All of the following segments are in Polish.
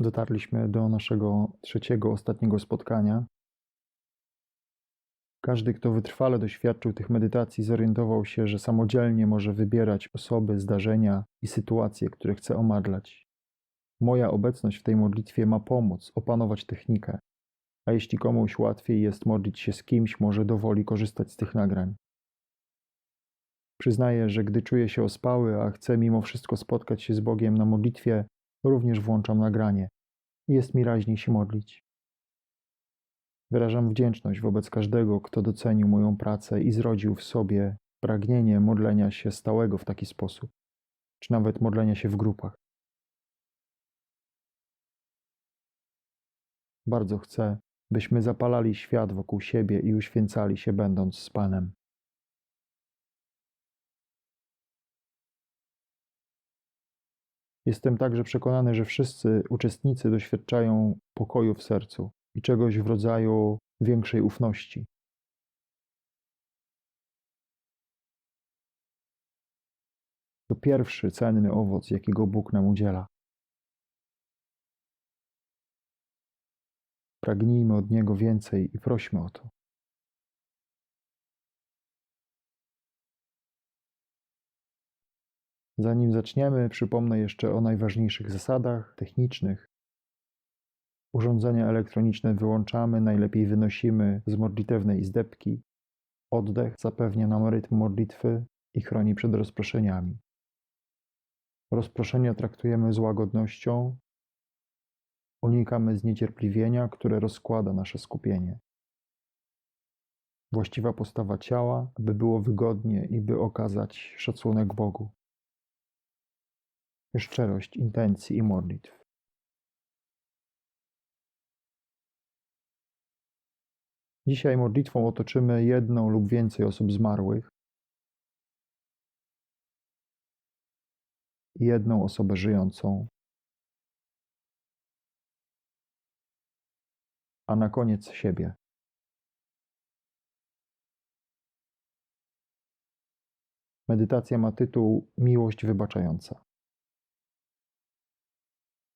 Dotarliśmy do naszego trzeciego, ostatniego spotkania. Każdy, kto wytrwale doświadczył tych medytacji, zorientował się, że samodzielnie może wybierać osoby, zdarzenia i sytuacje, które chce omadlać. Moja obecność w tej modlitwie ma pomóc opanować technikę, a jeśli komuś łatwiej jest modlić się z kimś, może dowoli korzystać z tych nagrań. Przyznaję, że gdy czuję się ospały, a chcę mimo wszystko spotkać się z Bogiem na modlitwie, również włączam nagranie jest mi raźniej się modlić. Wyrażam wdzięczność wobec każdego, kto docenił moją pracę i zrodził w sobie pragnienie modlenia się stałego w taki sposób, czy nawet modlenia się w grupach. Bardzo chcę, byśmy zapalali świat wokół siebie i uświęcali się, będąc z Panem. Jestem także przekonany, że wszyscy uczestnicy doświadczają pokoju w sercu i czegoś w rodzaju większej ufności. To pierwszy cenny owoc, jakiego Bóg nam udziela. Pragnijmy od Niego więcej i prośmy o to. Zanim zaczniemy, przypomnę jeszcze o najważniejszych zasadach technicznych. Urządzenia elektroniczne wyłączamy, najlepiej wynosimy z modlitewnej izdebki. Oddech zapewnia nam rytm modlitwy i chroni przed rozproszeniami. Rozproszenia traktujemy z łagodnością. Unikamy zniecierpliwienia, które rozkłada nasze skupienie. Właściwa postawa ciała, by było wygodnie i by okazać szacunek Bogu szczerość intencji i modlitw. Dzisiaj modlitwą otoczymy jedną lub więcej osób zmarłych jedną osobę żyjącą, a na koniec siebie. Medytacja ma tytuł Miłość wybaczająca.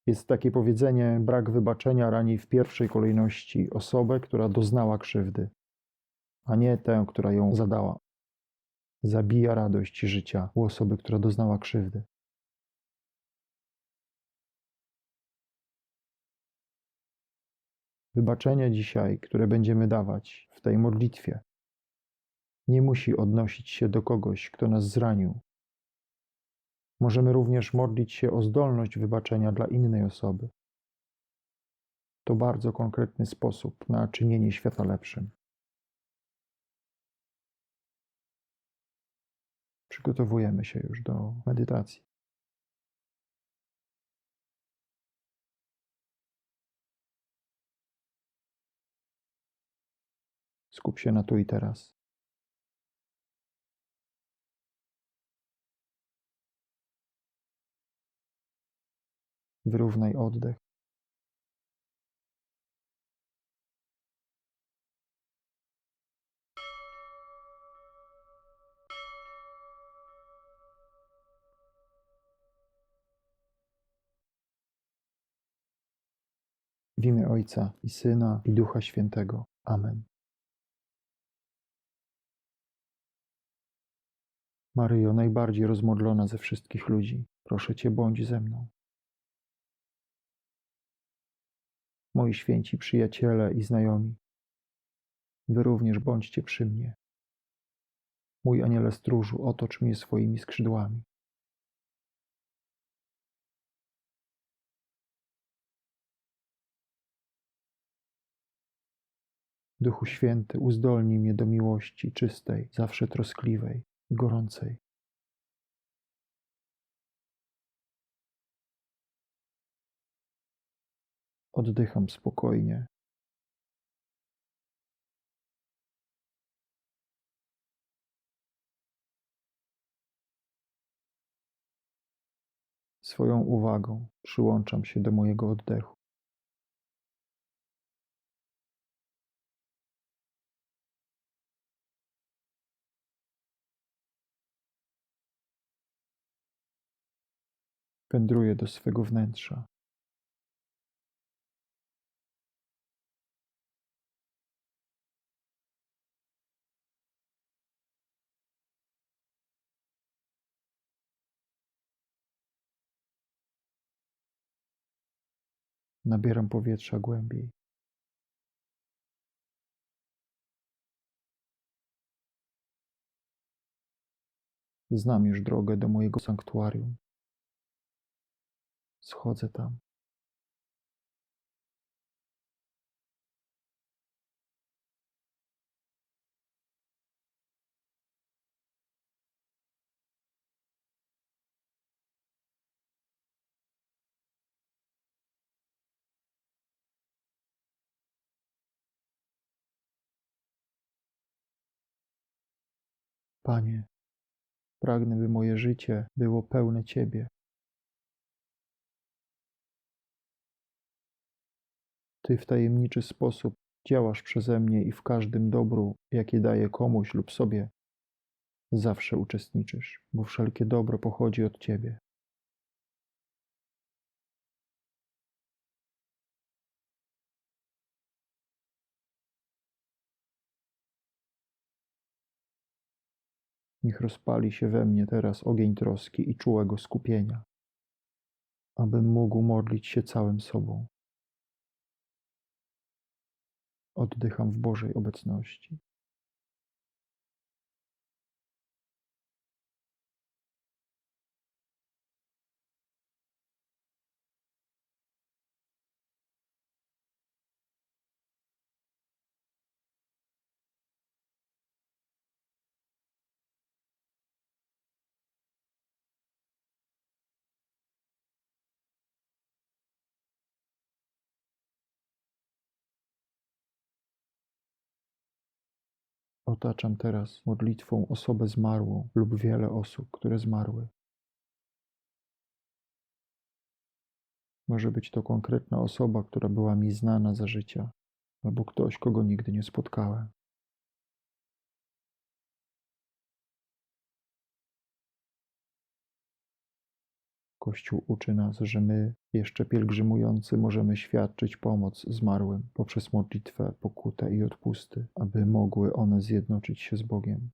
Jest takie powiedzenie: brak wybaczenia rani w pierwszej kolejności osobę, która doznała krzywdy, a nie tę, która ją zadała. Zabija radość życia u osoby, która doznała krzywdy. Wybaczenie dzisiaj, które będziemy dawać w tej modlitwie, nie musi odnosić się do kogoś, kto nas zranił, Możemy również modlić się o zdolność wybaczenia dla innej osoby. To bardzo konkretny sposób na czynienie świata lepszym. Przygotowujemy się już do medytacji. Skup się na tu i teraz. Wyrównaj oddech. W imię Ojca i Syna i Ducha Świętego. Amen. Maryjo, najbardziej rozmodlona ze wszystkich ludzi, proszę Cię, bądź ze mną. moi święci przyjaciele i znajomi, wy również bądźcie przy mnie. Mój aniele stróżu, otocz mnie swoimi skrzydłami. Duchu Święty, uzdolnij mnie do miłości czystej, zawsze troskliwej gorącej. Oddycham spokojnie. Swoją uwagą przyłączam się do mojego oddechu. Wędruje do swego wnętrza. Nabieram powietrza głębiej. Znam już drogę do mojego sanktuarium. Schodzę tam. Panie, pragnę, by moje życie było pełne Ciebie. Ty w tajemniczy sposób działasz przeze mnie i w każdym dobru, jakie daję komuś lub sobie, zawsze uczestniczysz, bo wszelkie dobro pochodzi od Ciebie. Niech rozpali się we mnie teraz ogień troski i czułego skupienia, abym mógł modlić się całym sobą. Oddycham w Bożej obecności. Otaczam teraz modlitwą osobę zmarłą lub wiele osób, które zmarły. Może być to konkretna osoba, która była mi znana za życia, albo ktoś, kogo nigdy nie spotkałem. Kościół uczy nas, że my, jeszcze pielgrzymujący, możemy świadczyć pomoc zmarłym poprzez modlitwę, pokutę i odpusty, aby mogły one zjednoczyć się z Bogiem.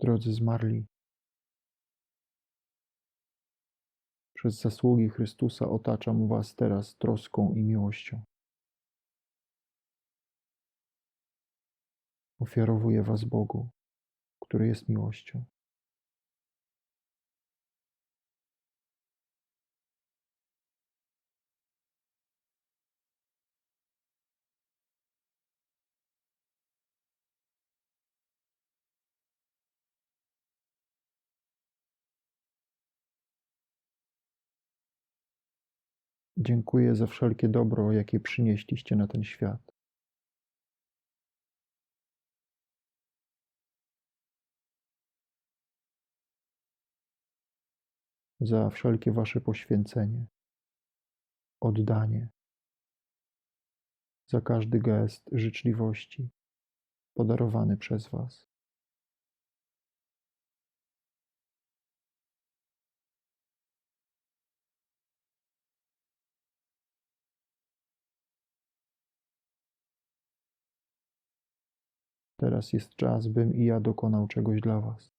Drodzy zmarli, przez zasługi Chrystusa otaczam Was teraz troską i miłością. Ofiarowuję Was Bogu, który jest miłością. Dziękuję za wszelkie dobro, jakie przynieśliście na ten świat. Za wszelkie Wasze poświęcenie, oddanie, za każdy gest życzliwości podarowany przez Was. Teraz jest czas, bym i ja dokonał czegoś dla Was.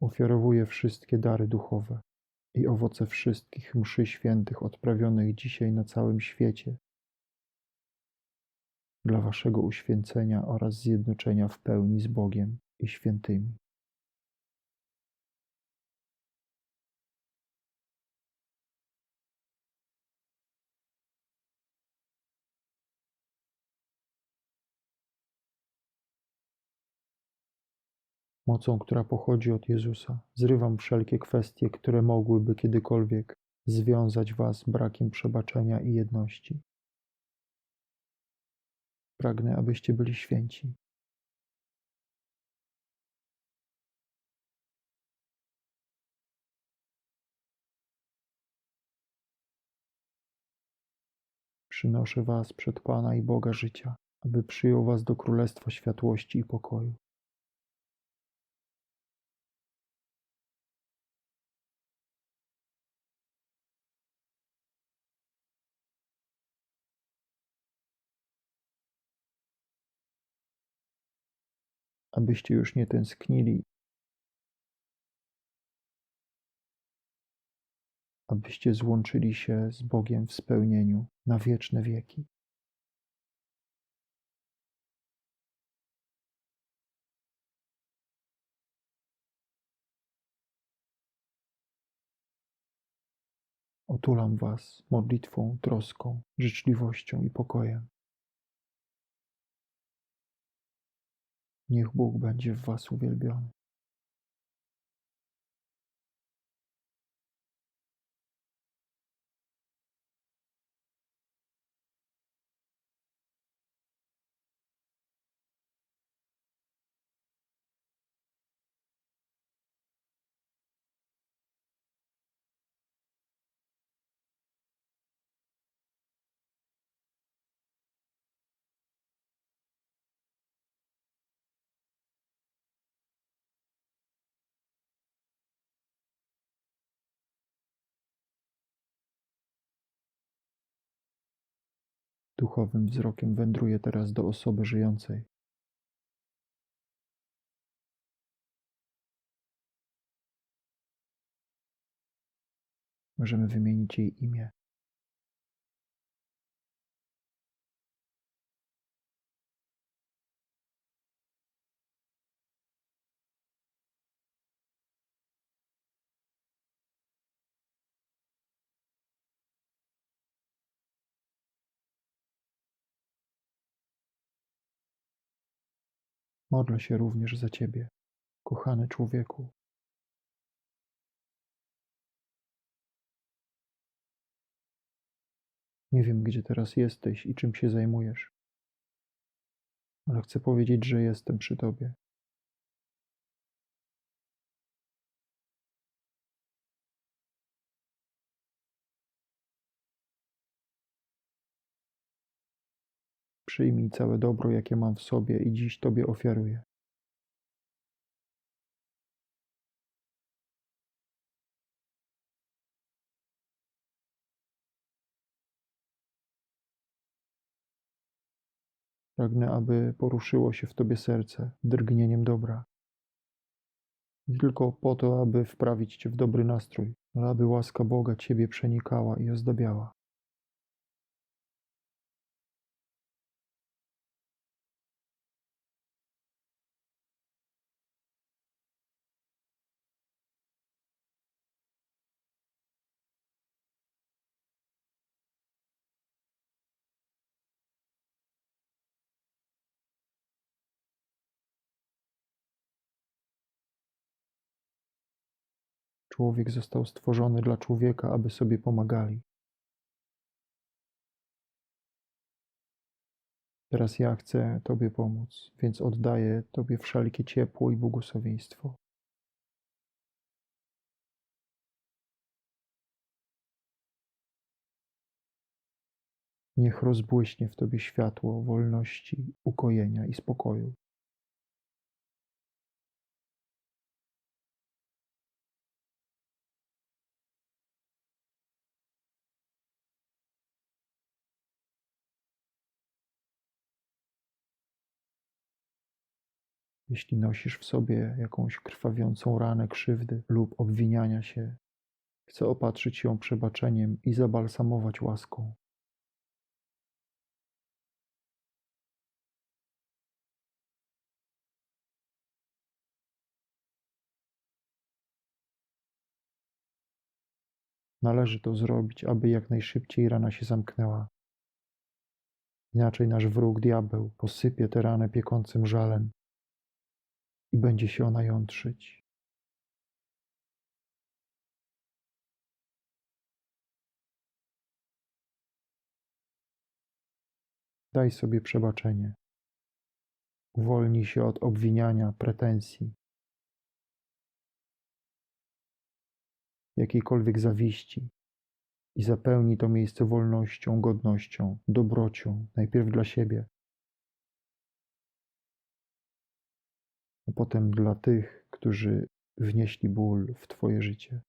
Ofiarowuję wszystkie dary duchowe i owoce wszystkich mszy świętych odprawionych dzisiaj na całym świecie dla Waszego uświęcenia oraz zjednoczenia w pełni z Bogiem i świętymi. Mocą, która pochodzi od Jezusa, zrywam wszelkie kwestie, które mogłyby kiedykolwiek związać Was brakiem przebaczenia i jedności. Pragnę, abyście byli święci. Przynoszę was przed Pana i Boga życia, aby przyjął was do królestwa światłości i pokoju. Abyście już nie tęsknili, abyście złączyli się z Bogiem w spełnieniu na wieczne wieki. Otulam Was modlitwą, troską, życzliwością i pokojem. Niech Bóg będzie w Was uwielbiony. Duchowym wzrokiem wędruję teraz do osoby żyjącej. Możemy wymienić jej imię. Modlę się również za Ciebie, kochany człowieku. Nie wiem, gdzie teraz jesteś i czym się zajmujesz, ale chcę powiedzieć, że jestem przy Tobie. Przyjmij całe dobro, jakie mam w sobie i dziś Tobie ofiaruję. Pragnę, aby poruszyło się w Tobie serce drgnieniem dobra. Nie tylko po to, aby wprawić Cię w dobry nastrój, ale aby łaska Boga Ciebie przenikała i ozdabiała. Człowiek został stworzony dla człowieka, aby sobie pomagali. Teraz ja chcę Tobie pomóc, więc oddaję Tobie wszelkie ciepło i błogosławieństwo. Niech rozbłyśnie w Tobie światło wolności, ukojenia i spokoju. Jeśli nosisz w sobie jakąś krwawiącą ranę krzywdy lub obwiniania się, chcę opatrzyć ją przebaczeniem i zabalsamować łaską. Należy to zrobić, aby jak najszybciej rana się zamknęła. Inaczej nasz wróg diabeł posypie tę ranę piekącym żalem i będzie się ona jątrzyć. Daj sobie przebaczenie. Uwolnij się od obwiniania, pretensji, jakiejkolwiek zawiści i zapełnij to miejsce wolnością, godnością, dobrocią, najpierw dla siebie, a potem dla tych, którzy wnieśli ból w Twoje życie.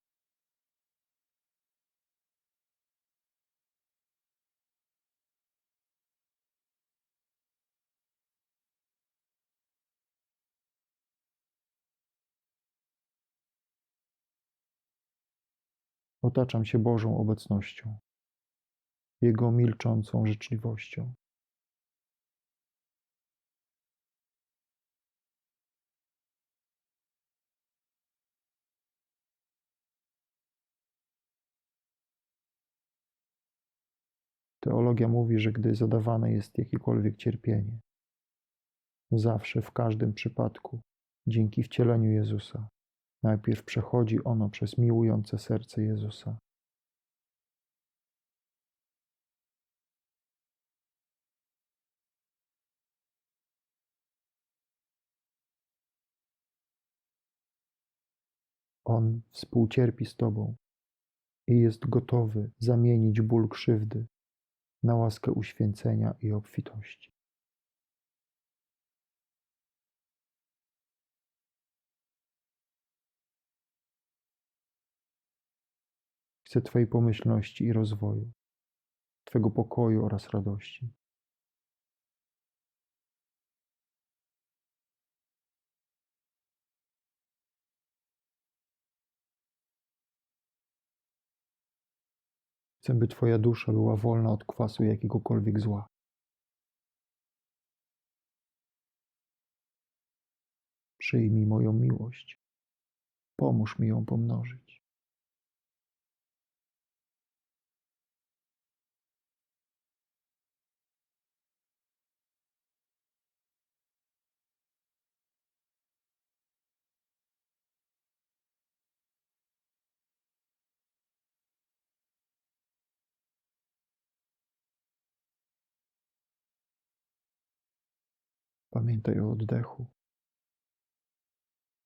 Otaczam się Bożą obecnością, Jego milczącą życzliwością. Teologia mówi, że gdy zadawane jest jakiekolwiek cierpienie, zawsze, w każdym przypadku, dzięki wcieleniu Jezusa, najpierw przechodzi ono przez miłujące serce Jezusa. On współcierpi z Tobą i jest gotowy zamienić ból krzywdy na łaskę uświęcenia i obfitości. Chcę Twojej pomyślności i rozwoju, Twego pokoju oraz radości. Chcę, by Twoja dusza była wolna od kwasu jakiegokolwiek zła. Przyjmij moją miłość. Pomóż mi ją pomnożyć. Pamiętaj o oddechu,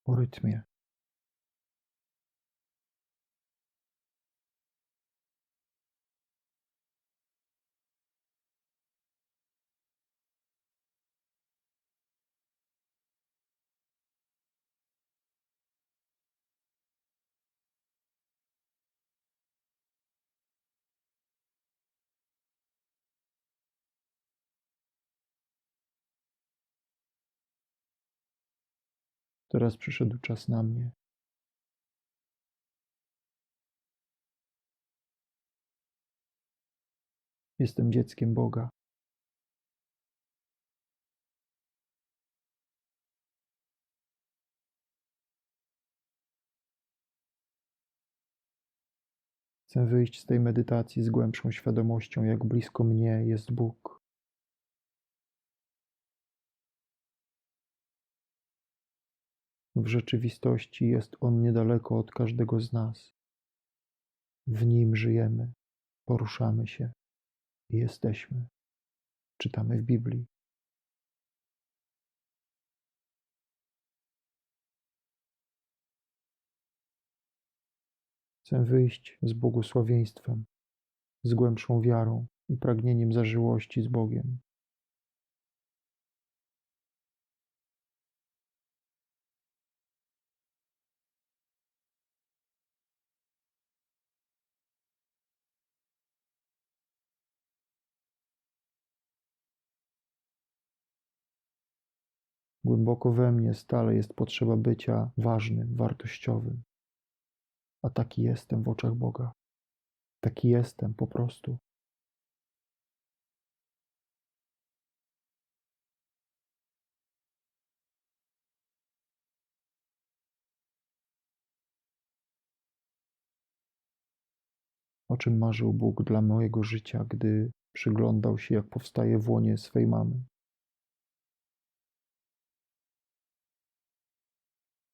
o rytmie. Teraz przyszedł czas na mnie. Jestem dzieckiem Boga. Chcę wyjść z tej medytacji z głębszą świadomością, jak blisko mnie jest Bóg. W rzeczywistości jest On niedaleko od każdego z nas. W Nim żyjemy, poruszamy się i jesteśmy. Czytamy w Biblii. Chcę wyjść z błogosławieństwem, z głębszą wiarą i pragnieniem zażyłości z Bogiem. Głęboko we mnie stale jest potrzeba bycia ważnym, wartościowym. A taki jestem w oczach Boga. Taki jestem po prostu. O czym marzył Bóg dla mojego życia, gdy przyglądał się, jak powstaje w łonie swej mamy?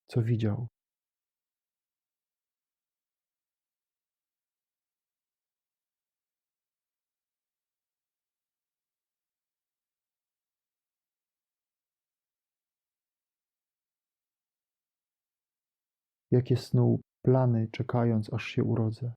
co widział jakie snuł plany, czekając, aż się urodzę.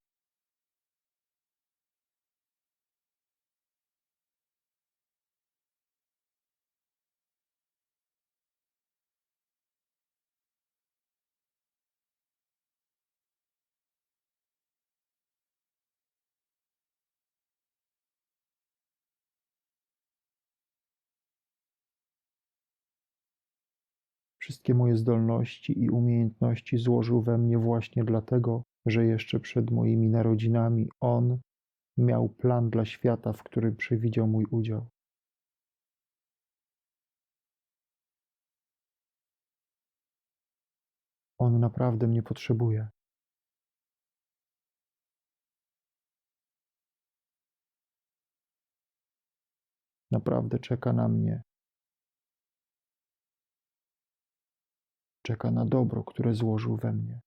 Wszystkie moje zdolności i umiejętności złożył we mnie właśnie dlatego, że jeszcze przed moimi narodzinami On miał plan dla świata, w którym przewidział mój udział. On naprawdę mnie potrzebuje. Naprawdę czeka na mnie. Czeka na dobro, które złożył we mnie.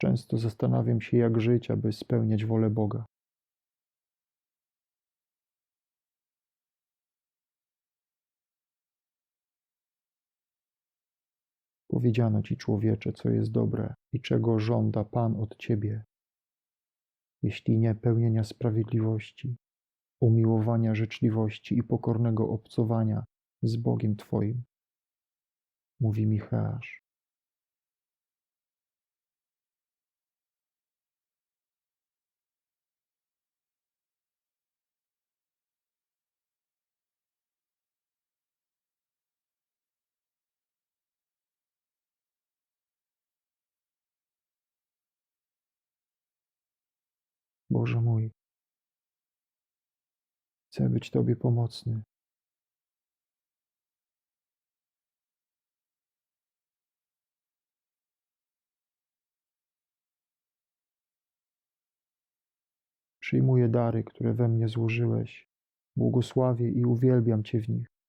Często zastanawiam się, jak żyć, aby spełniać wolę Boga. Powiedziano ci, człowiecze, co jest dobre i czego żąda Pan od ciebie, jeśli nie pełnienia sprawiedliwości, umiłowania życzliwości i pokornego obcowania z Bogiem Twoim, mówi Micheasz. Boże mój, chcę być Tobie pomocny. Przyjmuję dary, które we mnie złożyłeś. Błogosławię i uwielbiam Cię w nich.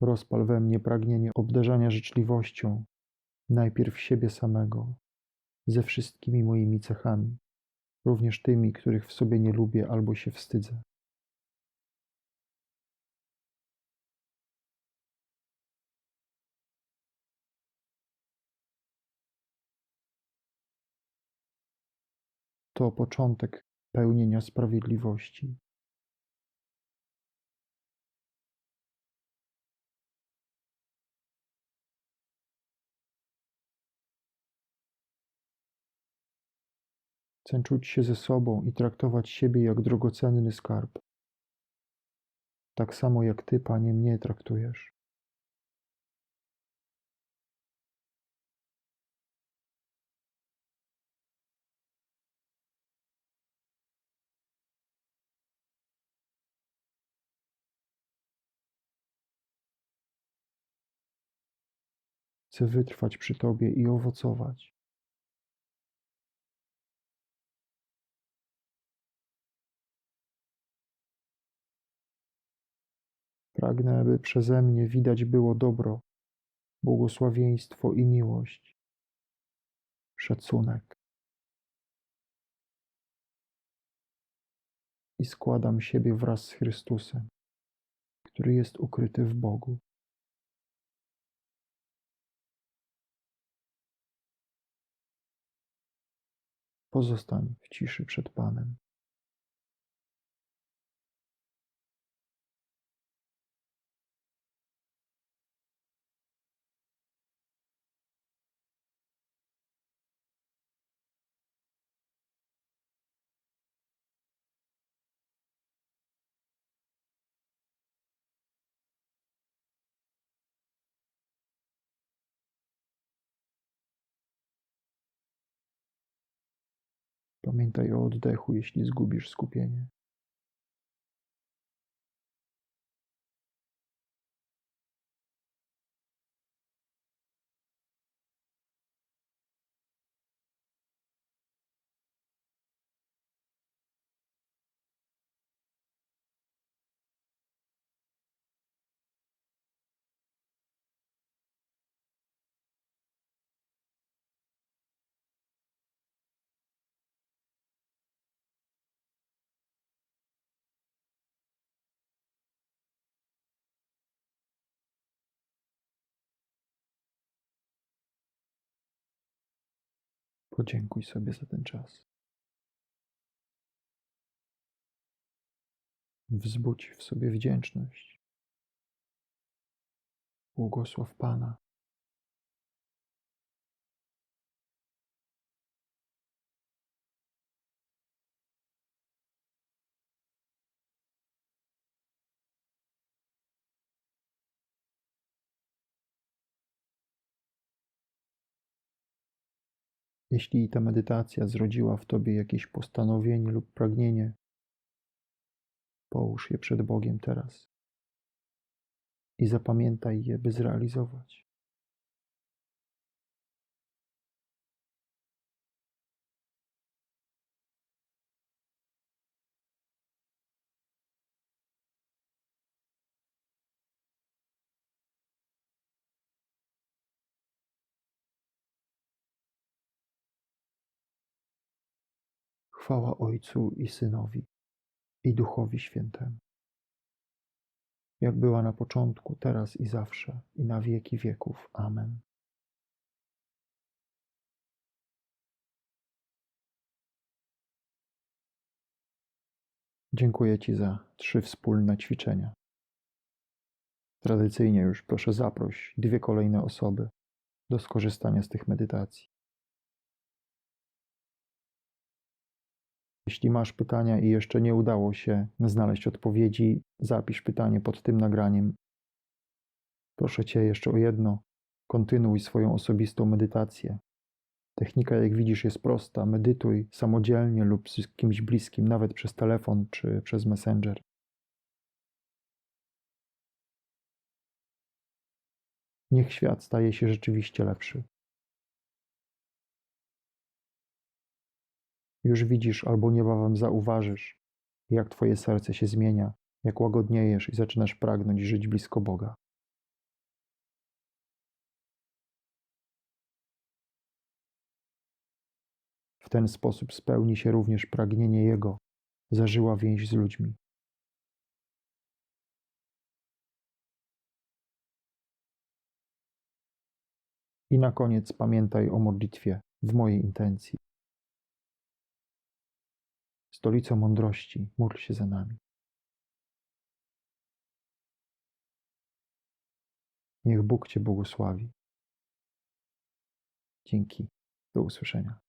Rozpal we mnie pragnienie obdarzania życzliwością, najpierw siebie samego, ze wszystkimi moimi cechami, również tymi, których w sobie nie lubię albo się wstydzę. To początek pełnienia sprawiedliwości. Chcę czuć się ze sobą i traktować siebie jak drogocenny skarb. Tak samo jak Ty, Panie, mnie traktujesz. Chcę wytrwać przy Tobie i owocować. Pragnę, aby przeze mnie widać było dobro, błogosławieństwo i miłość, szacunek. I składam siebie wraz z Chrystusem, który jest ukryty w Bogu. Pozostań w ciszy przed Panem. Pamiętaj o oddechu, jeśli zgubisz skupienie. Podziękuj sobie za ten czas. Wzbudź w sobie wdzięczność. Błogosław Pana. Jeśli ta medytacja zrodziła w tobie jakieś postanowienie lub pragnienie, połóż je przed Bogiem teraz i zapamiętaj je, by zrealizować. Chwała Ojcu i Synowi i Duchowi Świętemu, jak była na początku, teraz i zawsze, i na wieki wieków. Amen. Dziękuję Ci za trzy wspólne ćwiczenia. Tradycyjnie już proszę zaproś dwie kolejne osoby do skorzystania z tych medytacji. Jeśli masz pytania i jeszcze nie udało się znaleźć odpowiedzi, zapisz pytanie pod tym nagraniem. Proszę Cię jeszcze o jedno: kontynuuj swoją osobistą medytację. Technika, jak widzisz, jest prosta. Medytuj samodzielnie lub z kimś bliskim, nawet przez telefon czy przez messenger. Niech świat staje się rzeczywiście lepszy. Już widzisz albo niebawem zauważysz, jak Twoje serce się zmienia, jak łagodniejesz i zaczynasz pragnąć żyć blisko Boga. W ten sposób spełni się również pragnienie Jego, zażyła więź z ludźmi. I na koniec pamiętaj o modlitwie w mojej intencji. Stolico mądrości, módl się za nami. Niech Bóg Cię błogosławi. Dzięki. Do usłyszenia.